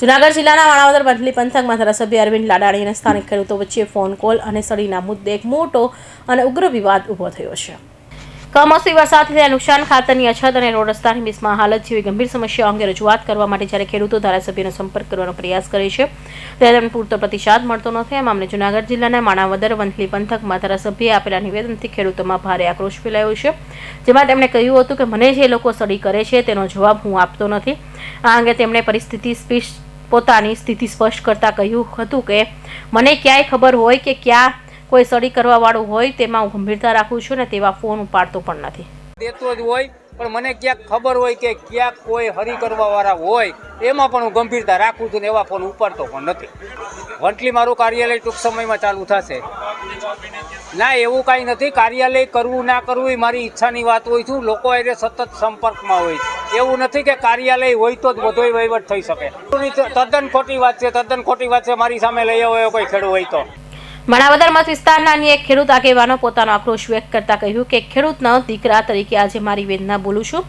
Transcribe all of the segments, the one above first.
જુનાગઢ જિલ્લાના માણાવદર વંથલી પંથકમાં ધારાસભ્ય અરવિંદ લાડાણી અને સ્થાનિક ખેડૂતો વચ્ચે ફોન કોલ અને સળીના મુદ્દે એક મોટો અને ઉગ્ર વિવાદ ઊભો થયો છે. કમોસમી વરસાદથી થયેલા નુકસાન ખાતરની અછત અને રોડ રસ્તાની મિસમાં હાલત જેવી ગંભીર સમસ્યાઓ અંગે રજૂઆત કરવા માટે જ્યારે ખેડૂતો ધારાસભ્યનો સંપર્ક કરવાનો પ્રયાસ કરે છે, ત્યારે તેમને પૂરતો પ્રતિસાદ મળતો નથી. આ મામલે જુનાગઢ જિલ્લાના માણાવદર વંથલી પંથકમાં ધારાસભ્યએ આપેલા નિવેદનથી ખેડૂતોમાં ભારે આક્રોશ ફેલાયો છે. જેમાં તેમણે કહ્યું હતું કે, મને જે લોકો સડી કરે છે તેનો જવાબ હું આપતો નથી. આ અંગે તેમણે પરિસ્થિતિ સ્પષ્ટ પોતાની સ્થિતિ સ્પષ્ટ કરતાં કહ્યું હતું કે, મને ક્યાંય ખબર હોય કે ક્યાં કોઈ સડી કરવાવાળું હોય તેમાં હું ગંભીરતા રાખું છું ને તેવા ફોન ઉપાડતો પણ નથી. દેતો જ હોય, પણ મને ક્યાંક ખબર હોય કે ક્યાંક કોઈ હરી કરવાવાળા હોય, એમાં પણ હું ગંભીરતા રાખું છું ને એવા ફોન ઉપાડતો પણ નથી. વંટલી મારું કાર્યાલય ટૂંક સમયમાં ચાલુ થશે. ના, એવું કાંઈ નથી. કાર્યાલય કરવું ના કરવું એ મારી ઈચ્છાની વાત હોય છું. લોકો એને સતત સંપર્કમાં હોય એવું નથી કે કાર્યાલય હોય તો જ બધોય વહીવટ થઈ શકે. તદ્દન ખોટી વાત છે, તદ્દન ખોટી વાત છે. મારી સામે લઈ આવ્યો કોઈ ખેડૂત હોય તો. માણાવદર મત વિસ્તારના અન્ય એક ખેડૂત આગેવાનો પોતાનો આક્રોશ વ્યક્ત કરતા કહ્યું કે ખેડૂતના દીકરા તરીકે આજે મારી વેદના બોલું છું.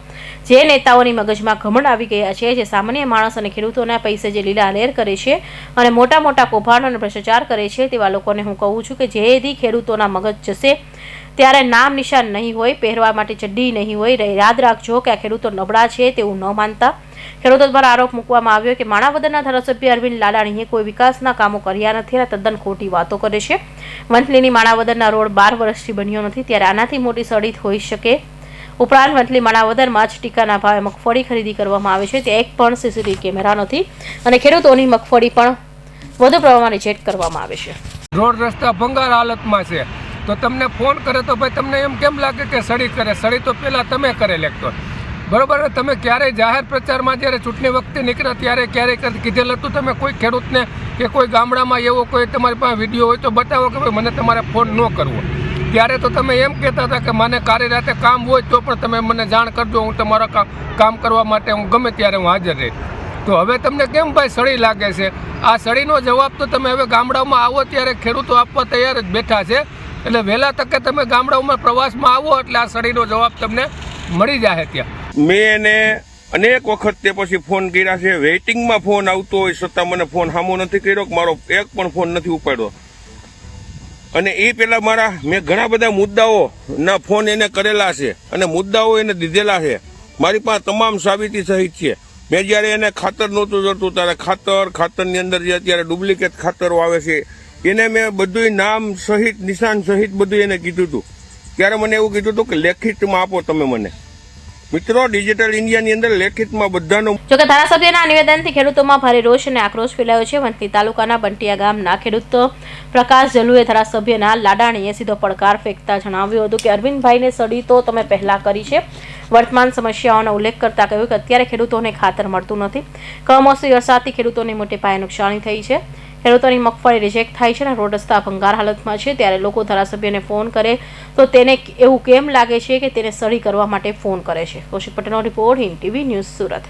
જે નેતાઓની મગજમાં ઘમંડ આવી ગયા છે, જે સામાન્ય માણસ અને ખેડૂતોના પૈસે જે લીલા લેર કરે છે અને મોટા મોટા કૌભાંડ અને ભ્રષ્ટાચાર કરે છે, તેવા લોકોને હું કહું છું કે જેથી ખેડૂતોના મગજ જશે ત્યારે નામ નિશાન નહીં હોય, પહેરવા માટે ચડ્ડી નહીં હોય. યાદ રાખજો કે આ ખેડૂતો નબળા છે તેવું ન માનતા. ખેડૂતો દ્વારા આરોપ મૂકવામાં આવ્યો કે માણાવદરના ધારાસભ્ય અરવિંદ લાડાણીએ કોઈ વિકાસના કામો કર્યા નથી અને તદ્દન ખોટી વાતો કરે છે. વંથલીની માણાવદરના રોડ બાર વર્ષથી બન્યો નથી, ત્યારે આનાથી મોટી સડિત હોઈ શકે. ઉપરાંત વંથલી માણાવદરમાં જ ટીકાના ભાવે મગફળી ખરીદી કરવામાં આવે છે તે એક પણ સીસીટીવી કેમેરા નથી અને ખેડૂતોની મગફળી પણ વધુ પ્રમાણમાં ચેક કરવામાં આવે છે. રોડ રસ્તા ભંગાર હાલતમાં છે. તો તમને ફોન કરે તો ભાઈ તમને એમ કેમ લાગે કે સડી કરે? સડી તો પહેલાં તમે કરે લેખતો. બરાબર? તમે ક્યારેય જાહેર પ્રચારમાં જ્યારે ચૂંટણી વખતે નીકળ્યા ત્યારે ક્યારેય કીધેલ હતું તમે કોઈ ખેડૂતને કે કોઈ ગામડામાં એવો કોઈ તમારી પાસે વીડિયો હોય તો બતાવો કે ભાઈ મને તમારે ફોન ન કરવો. ત્યારે તો તમે એમ કહેતા હતા કે મને કારી રાતે કામ હોય તો પણ તમે મને જાણ કરજો, હું તમારા કામ કરવા માટે હું ગમે ત્યારે હું હાજર રહીશ તો હવે તમને કેમ ભાઈ સળી લાગે છે? આ સળીનો જવાબ તો તમે હવે ગામડામાં આવો ત્યારે ખેડૂતો આપવા તૈયાર જ બેઠા છે. એટલે વહેલા તકે તમે ગામડાઓમાં પ્રવાસમાં આવો એટલે આ સળીનો જવાબ તમને મળી જાય ત્યાં. મેં એને અનેક વખત તે પછી ફોન કર્યા છે, વેઇટિંગમાં ફોન આવતો હોય છતાં મને ફોન સામો નથી કર્યો કે મારો એક પણ ફોન નથી ઉપાડ્યો. અને એ પેલા મારા, મેં ઘણા બધા મુદ્દાઓના ફોન એને કરેલા છે અને મુદ્દાઓ એને દીધેલા છે. મારી પાસે તમામ સાબિતી સહિત છે. મેં જ્યારે એને ખાતર નહોતું જોતું, ત્યારે ખાતર, ખાતરની અંદર જે અત્યારે ડુપ્લિકેટ ખાતરો આવે છે એને મેં બધું નામ સહિત, નિશાન સહિત બધું એને કીધું હતું. ત્યારે મને એવું કીધું હતું કે લેખિતમાં આપો તમે મને. મિત્રો ડિજિટલ ઇન્ડિયાની અંદર લેખિતમાં બધાનો જોકે ધારાસભ્યના નિવેદનથી ખેડૂતોમાં ભારે રોષ અને આક્રોશ ફેલાયો છે. વંથલી તાલુકાના બંટિયા ગામના ખેડૂત પ્રકાશ જલુએ ધારાસભ્યના લાડાણીએ સીધો પડકાર ફેંકતા જણાવ્યું હતું કે, અરવિંદભાઈને સડી તો તમે પહેલાં કરી છે. વર્તમાન સમસ્યાઓનો ઉલ્લેખ કરતા કહ્યું કે, અત્યારે ખેડૂતોને ખાતર મળતું નથી. કમોસમી વરસાદથી ખેડૂતોને મોટે પાયે નુકસાની થઈ છે. ખેડૂતોની મગફળી રિજેક્ટ થાય છે અને રોડ રસ્તા ભંગાર હાલતમાં છે, ત્યારે લોકો ધારાસભ્યને ફોન કરે તો તેને એવું કેમ લાગે છે કે તેને સળી કરવા માટે ફોન કરે છે? કૌશિક પટેલનો report Hind TV news Surat.